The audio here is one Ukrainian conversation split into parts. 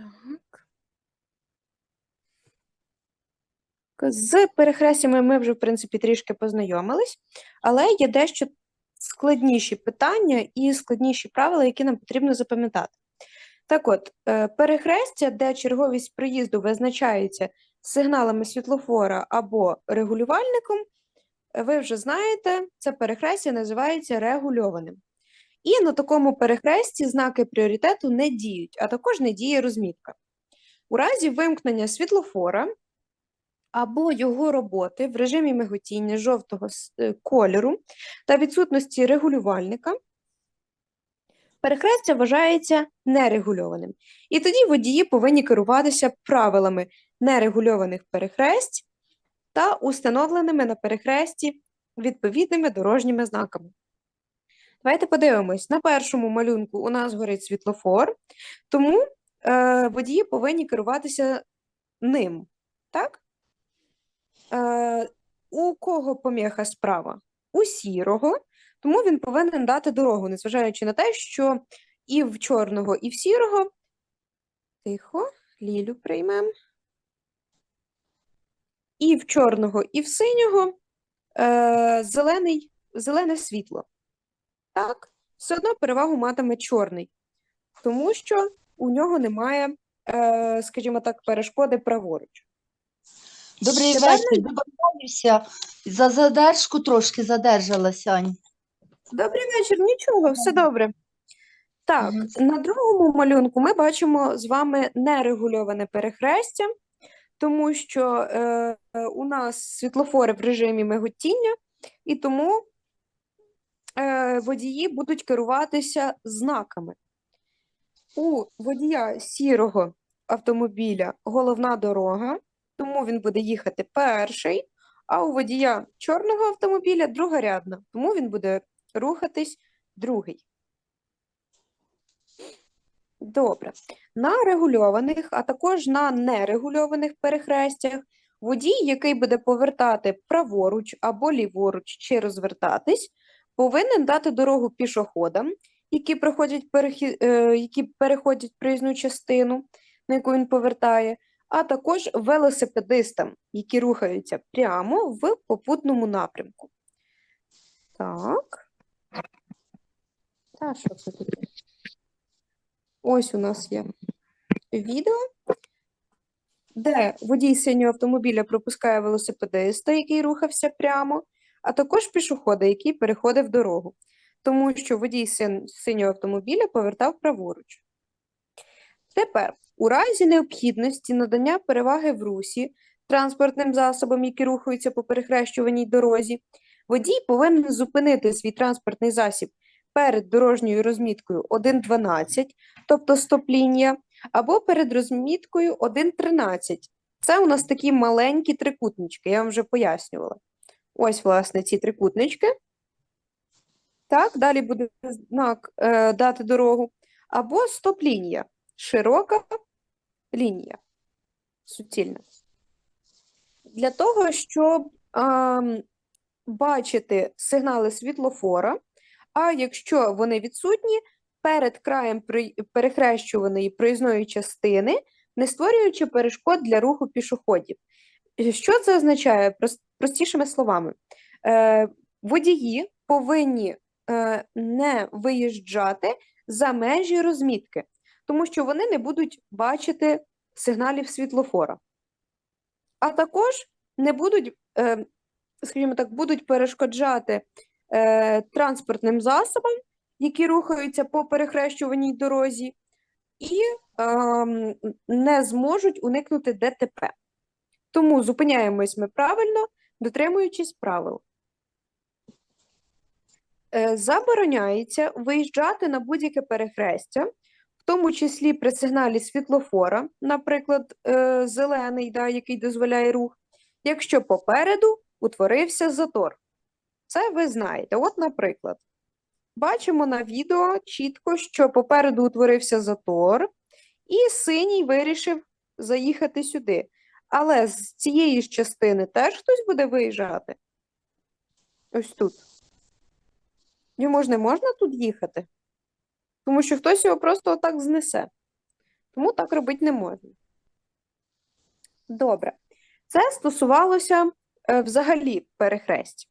Так. З перехрестями ми вже, в принципі, трішки познайомились, але є дещо складніші питання і складніші правила, які нам потрібно запам'ятати. Так от, е, перехрестя, де черговість проїзду визначається сигналами світлофора або регулювальником, ви вже знаєте, це перехрестя називається регульованим. І на такому перехресті знаки пріоритету не діють, а також не діє розмітка. У разі вимкнення світлофора або його роботи в режимі миготіння жовтого е, кольору та відсутності регулювальника, перехрестя вважається нерегульованим. І тоді водії повинні керуватися правилами нерегульованих перехресть та установленими на перехресті відповідними дорожніми знаками. Давайте подивимось. На першому малюнку у нас горить світлофор, тому е, водії повинні керуватися ним. Так? Е, у кого поміха справа? У сірого, тому він повинен дати дорогу, незважаючи на те, що і в чорного, і в сірого. Тихо, Лілю приймемо. І в чорного, і в синього е, зелений, зелене світло. Так, все одно перевагу матиме чорний, тому що у нього немає, е, скажімо так, перешкоди праворуч. Добрий вечір. Вибачаюся. За задержку трошки задержалася, Ань. Добрий вечір, нічого, все добре. Так, на другому малюнку ми бачимо з вами нерегульоване перехрестя, тому що е, у нас світлофори в режимі миготіння, і тому водії будуть керуватися знаками. У водія сірого автомобіля головна дорога, тому він буде їхати перший, а у водія чорного автомобіля другорядна, тому він буде рухатись другий. Добре. На регульованих, а також на нерегульованих перехрестях водій, який буде повертати праворуч або ліворуч чи розвертатись, повинен дати дорогу пішоходам, які проходять перехід, е, які переходять проїзну частину, на яку він повертає, а також велосипедистам, які рухаються прямо в попутному напрямку. Так. Та що це таке? Ось у нас є відео, де водій синього автомобіля пропускає велосипедиста, який рухався прямо, а також пішохода, який переходив дорогу, тому що водій син- синього автомобіля повертав праворуч. Тепер, у разі необхідності надання переваги в русі транспортним засобам, які рухаються по перехрещуваній дорозі, водій повинен зупинити свій транспортний засіб перед дорожньою розміткою 1.12, тобто стоп-лінія, або перед розміткою 1.13. Це у нас такі маленькі трикутнички, я вам вже пояснювала. Ось, власне, ці трикутнички. Так, далі буде знак е, дати дорогу. Або стоп-лінія, широка лінія, суцільна. Для того, щоб ам, бачити сигнали світлофора, а якщо вони відсутні, перед краєм перехрещуваної проїзної частини, не створюючи перешкод для руху пішоходів. Е, Що це означає? Прос- Простішими словами, е, водії повинні е, не виїжджати за межі розмітки, тому що вони не будуть бачити сигналів світлофора. А також не будуть, е, скажімо так, будуть перешкоджати транспортним засобам, які рухаються по перехрещуваній дорозі, і ем, не зможуть уникнути ДТП. Тому зупиняємось ми правильно, дотримуючись правил. Е, Забороняється виїжджати на будь-яке перехрестя, в тому числі при сигналі світлофора, наприклад, е, зелений, да, який дозволяє рух, якщо попереду утворився затор. Це ви знаєте. От, наприклад, бачимо на відео чітко, що попереду утворився затор, і синій вирішив заїхати сюди. Але з цієї ж частини теж хтось буде виїжджати. Ось тут. Йому ж не можна тут їхати, тому що хтось його просто отак знесе. Тому так робити не можна. Добре. Це стосувалося е, взагалі перехрестя.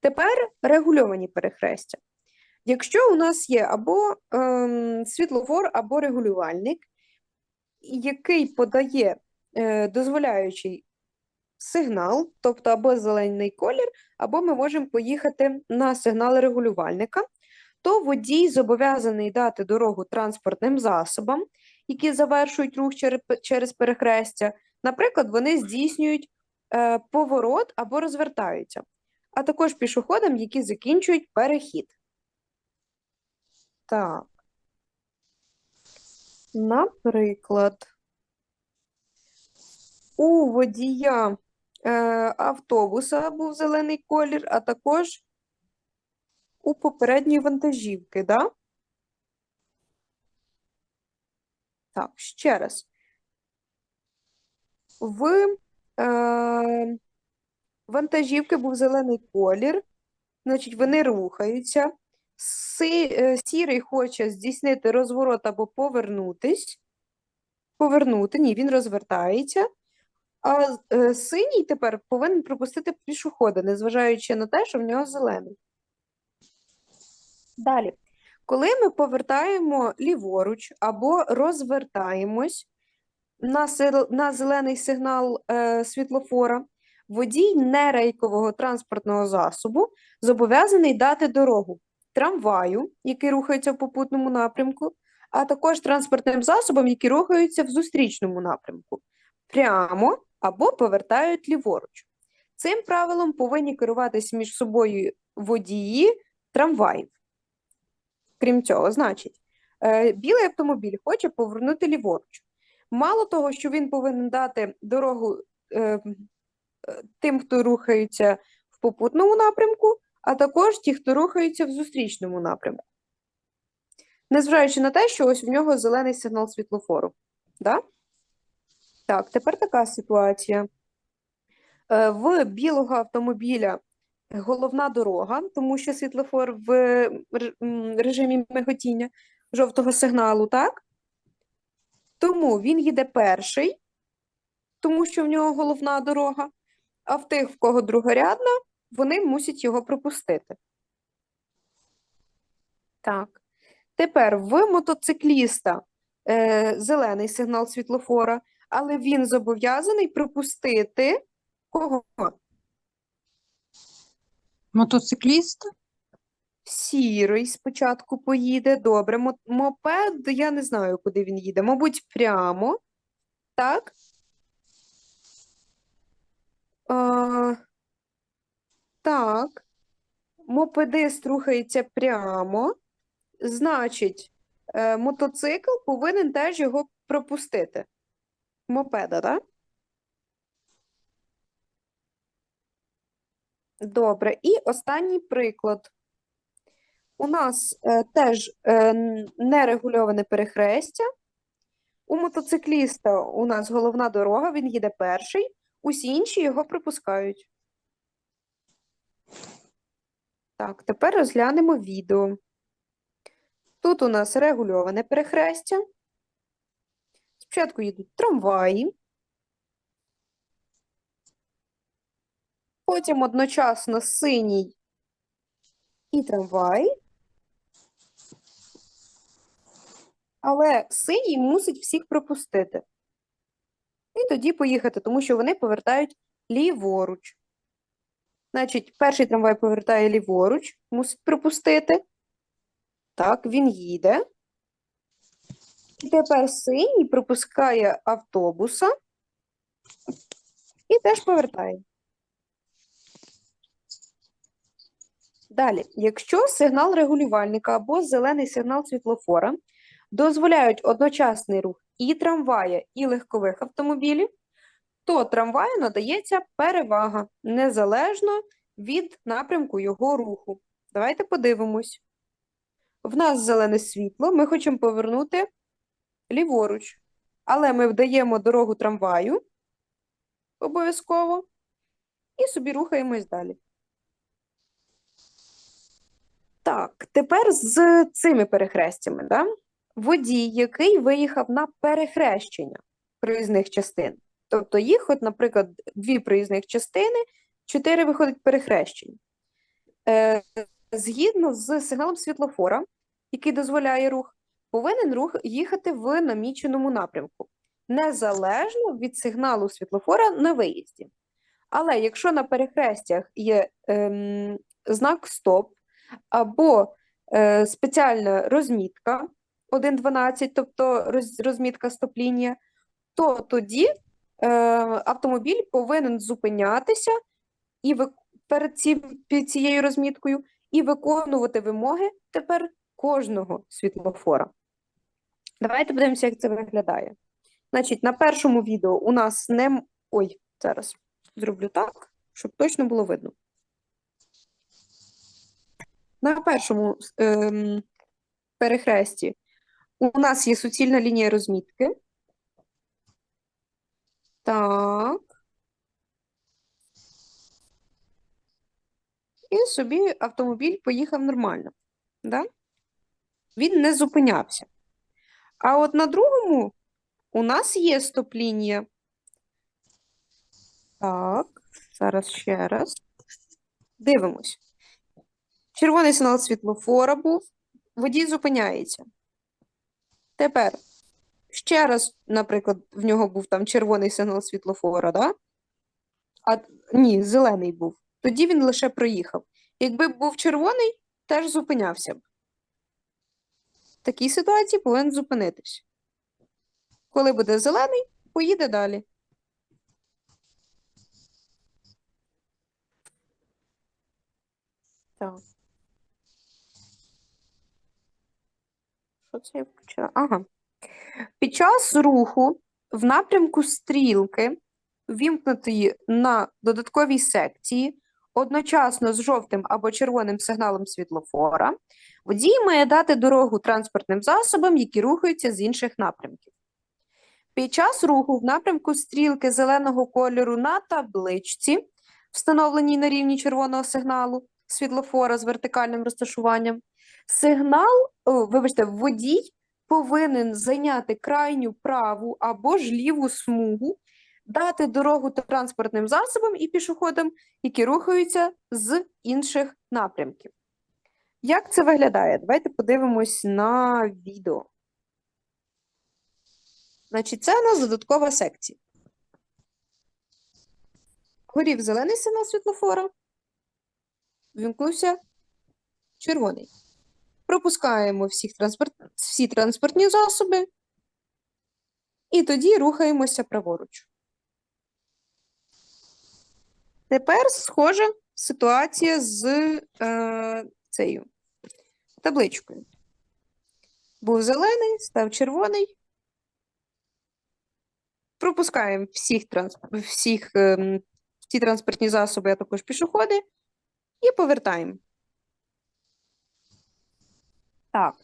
Тепер регульовані перехрестя. Якщо у нас є або ем, світлофор, або регулювальник, який подає е, дозволяючий сигнал, тобто або зелений колір, або ми можемо поїхати на сигнал регулювальника, то водій зобов'язаний дати дорогу транспортним засобам, які завершують рух через, через перехрестя. Наприклад, вони здійснюють е, поворот або розвертаються, а також пішоходам, які закінчують перехід. Так. Наприклад, у водія е, автобуса був зелений колір, а також у попередньої вантажівки, да? Так, ще раз. В е, вантажівки був зелений колір, значить, вони рухаються. Си, е, сірий хоче здійснити розворот або повернутись. Повернути, ні, він розвертається. А е, синій тепер повинен пропустити пішохода, незважаючи на те, що в нього зелений. Далі, коли ми повертаємо ліворуч або розвертаємось на, сил- на зелений сигнал е, світлофора, водій нерейкового транспортного засобу зобов'язаний дати дорогу трамваю, який рухається в попутному напрямку, а також транспортним засобам, які рухаються в зустрічному напрямку, прямо або повертають ліворуч. Цим правилом повинні керуватись між собою водії трамваїв. Крім цього, значить, е, білий автомобіль хоче повернути ліворуч. Мало того, що він повинен дати дорогу е, е, тим, хто рухається в попутному напрямку, а також ті, хто рухаються в зустрічному напрямку. Незважаючи на те, що ось в нього зелений сигнал світлофору. Да? Так, тепер така ситуація. Е, В білого автомобіля головна дорога, тому що світлофор в режимі миготіння жовтого сигналу, так? Тому він їде перший, тому що в нього головна дорога, а в тих, в кого другорядна, вони мусять його пропустити. Так. Тепер в мотоцикліста е, зелений сигнал світлофора, але він зобов'язаний пропустити кого? Мотоцикліст? Сірий спочатку поїде. Добре. Мо- Мопед, я не знаю, куди він їде. Мабуть, прямо. Так? А, так. Мопедист рухається прямо. Значить, е, мотоцикл повинен теж його пропустити. Мопеда, так? Добре. І останній приклад. У нас е, теж е, нерегульоване перехрестя. У мотоцикліста у нас головна дорога, він їде перший, усі інші його пропускають. Так, тепер розглянемо відео. Тут у нас регульоване перехрестя. Спочатку їдуть трамваї. Потім одночасно синій і трамвай. Але синій мусить всіх пропустити. І тоді поїхати, тому що вони повертають ліворуч. Значить, перший трамвай повертає ліворуч, мусить пропустити. Так, він їде. І тепер синій пропускає автобуса і теж повертає. Далі, якщо сигнал регулювальника або зелений сигнал світлофора дозволяють одночасний рух і трамвая, і легкових автомобілів, то трамваю надається перевага незалежно від напрямку його руху. Давайте подивимось. В нас зелене світло, ми хочемо повернути ліворуч, але ми вдаємо дорогу трамваю обов'язково і собі рухаємось далі. Так, тепер з цими перехрестями, да? водій, який виїхав на перехрещення проїзних частин. Тобто їх, от, наприклад, дві проїзних частини, чотири виходить перехрещень. Е, згідно з сигналом світлофора, який дозволяє рух, повинен рух їхати в наміченому напрямку, незалежно від сигналу світлофора на виїзді. Але якщо на перехрестях є ем, знак стоп або е, спеціальна розмітка 1.12, тобто роз, розмітка стоп-лінія, то тоді е, автомобіль повинен зупинятися і вик- перед цим, під цією розміткою і виконувати вимоги тепер кожного світлофора. Давайте подивимося, як це виглядає. Значить, на першому відео у нас не. Ой, зараз зроблю так, щоб точно було видно. На першому ем, перехресті у нас є суцільна лінія розмітки. Так. І собі автомобіль поїхав нормально. Да? Він не зупинявся. А от на другому у нас є стоп-лінія. Так, зараз ще раз. Дивимось. Червоний сигнал світлофора був, водій зупиняється. Тепер ще раз, наприклад, в нього був там червоний сигнал світлофора, да? А ні, зелений був. Тоді він лише проїхав. Якби був червоний, теж зупинявся б. Такій ситуації повинен зупинитись. Коли буде зелений, поїде далі. Так. Що це я почала? Ага. Під час руху в напрямку стрілки, вімкнутої на додатковій секції, одночасно з жовтим або червоним сигналом світлофора, водій має дати дорогу транспортним засобам, які рухаються з інших напрямків. Під час руху в напрямку стрілки зеленого кольору на табличці, встановленій на рівні червоного сигналу світлофора з вертикальним розташуванням, сигнал, о, вибачте, водій повинен зайняти крайню праву або ж ліву смугу, дати дорогу транспортним засобам і пішоходам, які рухаються з інших напрямків. Як це виглядає? Давайте подивимось на відео. Значить, це у нас додаткова секція. Горів зелений сигнал світлофора. Вімкнувся червоний. Пропускаємо всіх транспорт... всі транспортні засоби. І тоді рухаємося праворуч. Тепер схожа ситуація з е, цією табличкою. Був зелений, став червоний. Пропускаємо всіх, всіх ем, всі транспортні засоби, а також пішоходи, і повертаємо. Так,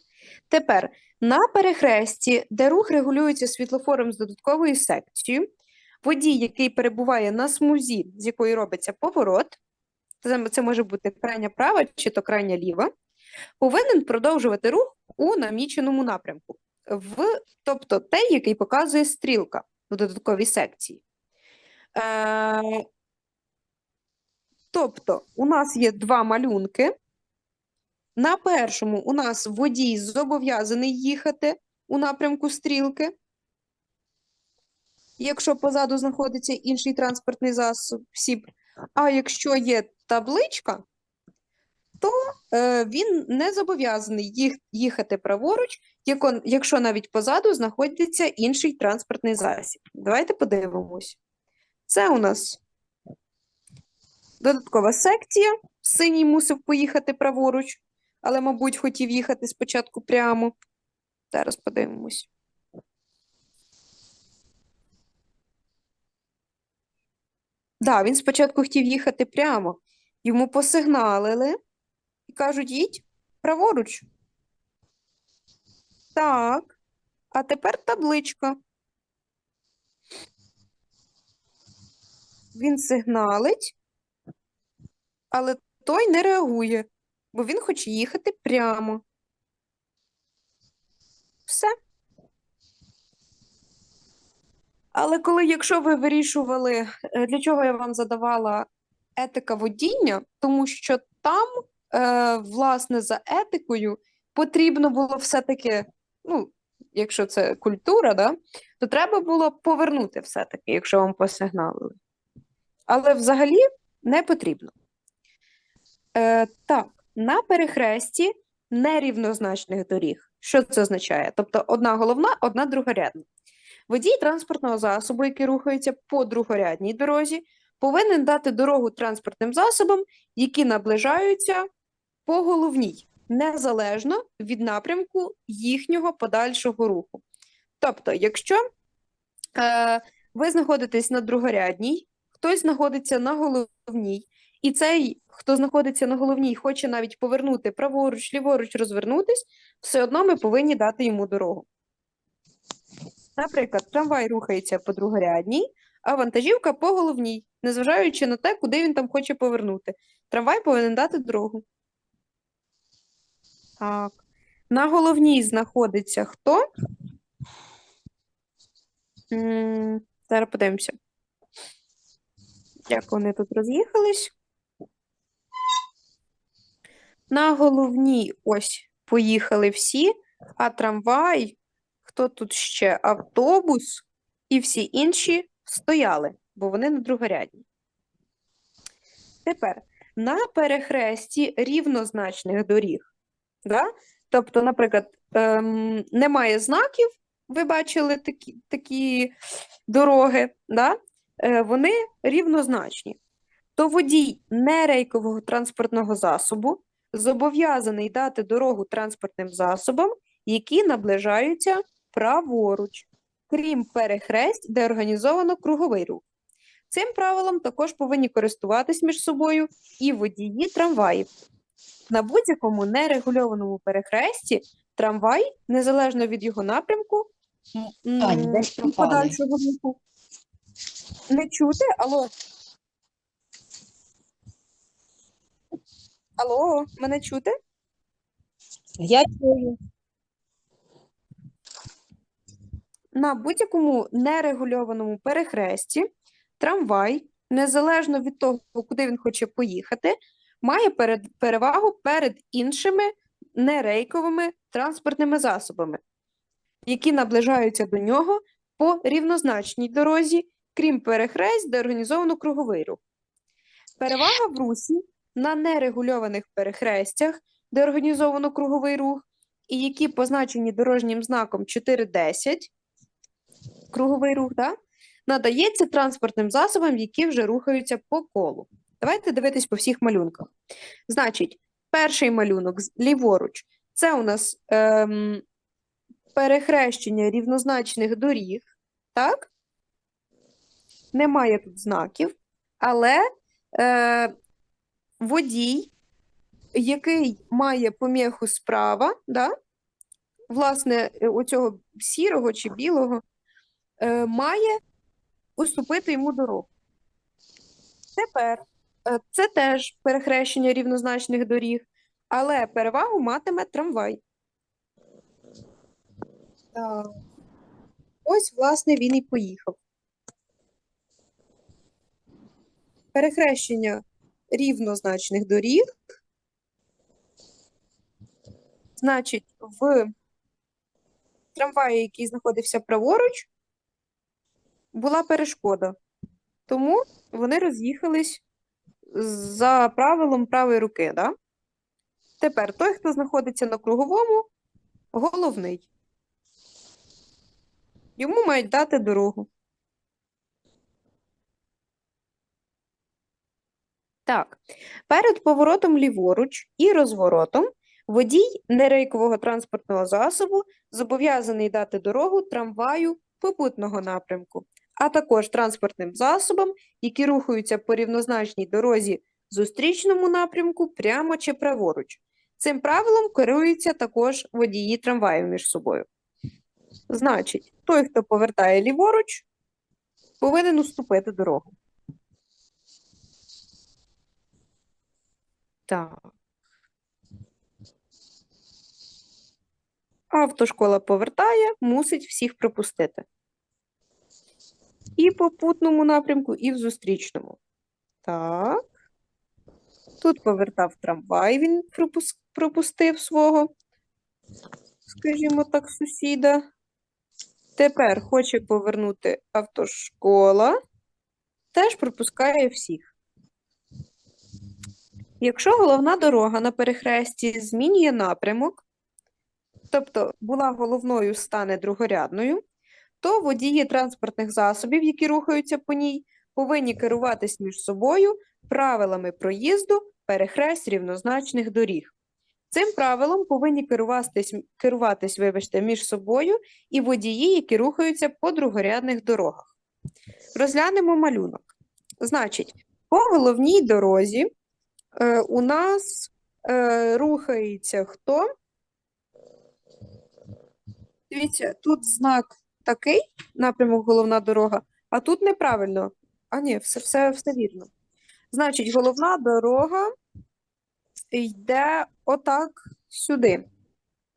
тепер на перехресті, де рух регулюється світлофором з додатковою секцією, водій, який перебуває на смузі, з якої робиться поворот, це, може бути крайня права чи то крайня ліва, повинен продовжувати рух у наміченому напрямку, в, тобто той, який показує стрілка в додатковій секції. Е, тобто, у нас є два малюнки. На першому у нас водій зобов'язаний їхати у напрямку стрілки. Якщо позаду знаходиться інший транспортний засіб, а якщо є табличка, то е, він не зобов'язаний їх, їхати праворуч, яко- якщо навіть позаду знаходиться інший транспортний засіб. Давайте подивимось. Це у нас додаткова секція. Синій мусив поїхати праворуч, але, мабуть, хотів їхати спочатку прямо. Зараз подивимось. Да, він спочатку хотів їхати прямо. Йому посигналили і кажуть, їдь праворуч. Так. А тепер табличка. Він сигналить, але той не реагує, бо він хоче їхати прямо. Все. Але коли, якщо ви вирішували, е, для чого я вам задавала етика водіння, тому що там, е, власне, за етикою потрібно було все-таки, ну, якщо це культура, да, то треба було повернути все-таки, якщо вам посигналили. Але взагалі не потрібно. Е, так, на перехресті нерівнозначних доріг. Що це означає? Тобто одна головна, одна другорядна. Водій транспортного засобу, який рухається по другорядній дорозі, повинен дати дорогу транспортним засобам, які наближаються по головній, незалежно від напрямку їхнього подальшого руху. Тобто, якщо е, ви знаходитесь на другорядній, хтось знаходиться на головній, і цей, хто знаходиться на головній, хоче навіть повернути праворуч, ліворуч, розвернутись, все одно ми повинні дати йому дорогу. Наприклад, трамвай рухається по другорядній, а вантажівка по головній, незважаючи на те, куди він там хоче повернути. Трамвай повинен дати дорогу. Так. На головній знаходиться хто? М, Зараз подивимося. Як вони тут роз'їхались? На головній ось поїхали всі, а трамвай, хто тут ще? Автобус і всі інші стояли, бо вони на другорядній. Тепер на перехресті рівнозначних доріг. Да? Тобто, наприклад, ем, немає знаків, ви бачили такі, такі дороги, да? е, вони рівнозначні. То водій нерейкового транспортного засобу зобов'язаний дати дорогу транспортним засобам, які наближаються праворуч, крім перехресть, де організовано круговий рух. Цим правилом також повинні користуватись між собою і водії трамваїв. На будь-якому нерегульованому перехресті трамвай, незалежно від його напрямку, м, Ань, м, десь і пропали. подальшого руху, не чути, алло. Алло, мене чути? Я чую. На будь-якому нерегульованому перехресті трамвай, незалежно від того, куди він хоче поїхати, має перевагу перед іншими нерейковими транспортними засобами, які наближаються до нього по рівнозначній дорозі, крім перехресть, де організовано круговий рух. Перевага в русі на нерегульованих перехрестях, де організовано круговий рух, і які позначені дорожнім знаком 4.10, круговий рух, да? надається транспортним засобам, які вже рухаються по колу. Давайте дивитись по всіх малюнках. Значить, перший малюнок ліворуч це у нас ем, перехрещення рівнозначних доріг, так? Немає тут знаків, але е, водій, який має поміху справа, да? власне, е, оцього сірого чи білого, е, має уступити йому дорогу. Тепер е, це теж перехрещення рівнозначних доріг, але перевагу матиме трамвай. Ось, власне, він і поїхав. Перехрещення рівнозначних доріг. Значить, в трамваї, який знаходився праворуч, була перешкода. Тому вони роз'їхались за правилом правої руки. Да? Тепер той, хто знаходиться на круговому, головний. Йому мають дати дорогу. Так, перед поворотом ліворуч і розворотом водій нерейкового транспортного засобу зобов'язаний дати дорогу трамваю попутного напрямку, а також транспортним засобам, які рухаються по рівнозначній дорозі зустрічному напрямку прямо чи праворуч. Цим правилом керуються також водії трамваїв між собою. Значить, той, хто повертає ліворуч, повинен уступити дорогу. Так. Автошкола повертає, мусить всіх пропустити. І попутному напрямку, і в зустрічному. Так. Тут повертав трамвай, він пропустив свого, скажімо так, сусіда. Тепер хоче повернути автошкола, теж пропускає всіх. Якщо головна дорога на перехресті змінює напрямок, тобто була головною, стане другорядною, то водії транспортних засобів, які рухаються по ній, повинні керуватись між собою правилами проїзду перехресть рівнозначних доріг. Цим правилом повинні керуватись, керуватись, вибачте, між собою і водії, які рухаються по другорядних дорогах. Розглянемо малюнок. Значить, по головній дорозі е, у нас е, рухається хто? Дивіться, тут знак такий, напрямок головна дорога, а тут неправильно. А ні, все, все, все вірно. Значить, головна дорога йде отак сюди.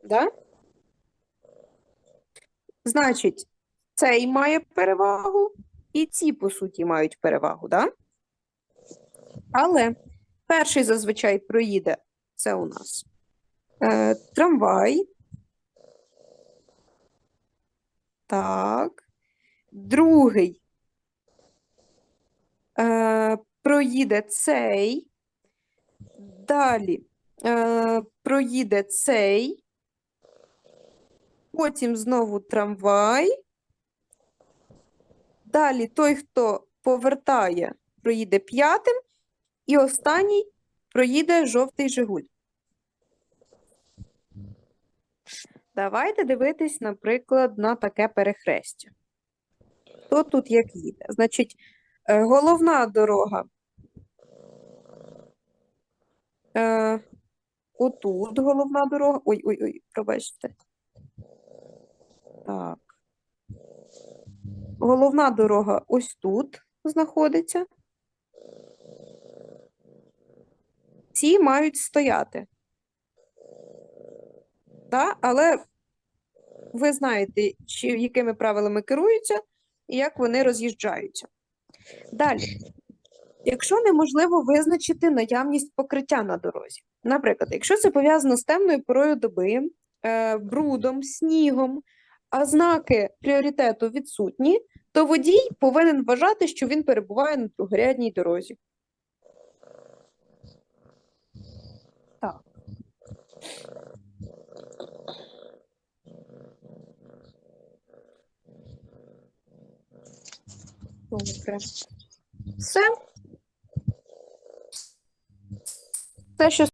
Да? Значить, цей має перевагу, і ці, по суті, мають перевагу, да? Але перший зазвичай проїде це у нас е, трамвай. Так. Другий е, проїде цей. Далі е, проїде цей. Потім знову трамвай. Далі той, хто повертає, проїде п'ятим. І останній проїде жовтий Жигуль. Давайте дивитись, наприклад, на таке перехрестя. Хто тут як їде? Значить, е, головна дорога. Е, отут головна дорога. Ой, ой, ой, пробачте. Так. Головна дорога ось тут знаходиться. Ці мають стояти. Да? Але ви знаєте, чи, якими правилами керуються і як вони роз'їжджаються. Далі. Якщо неможливо визначити наявність покриття на дорозі, наприклад, якщо це пов'язано з темною порою доби, е, брудом, снігом, а знаки пріоритету відсутні, то водій повинен вважати, що він перебуває на другорядній дорозі. Так. Добре. Все. Все, що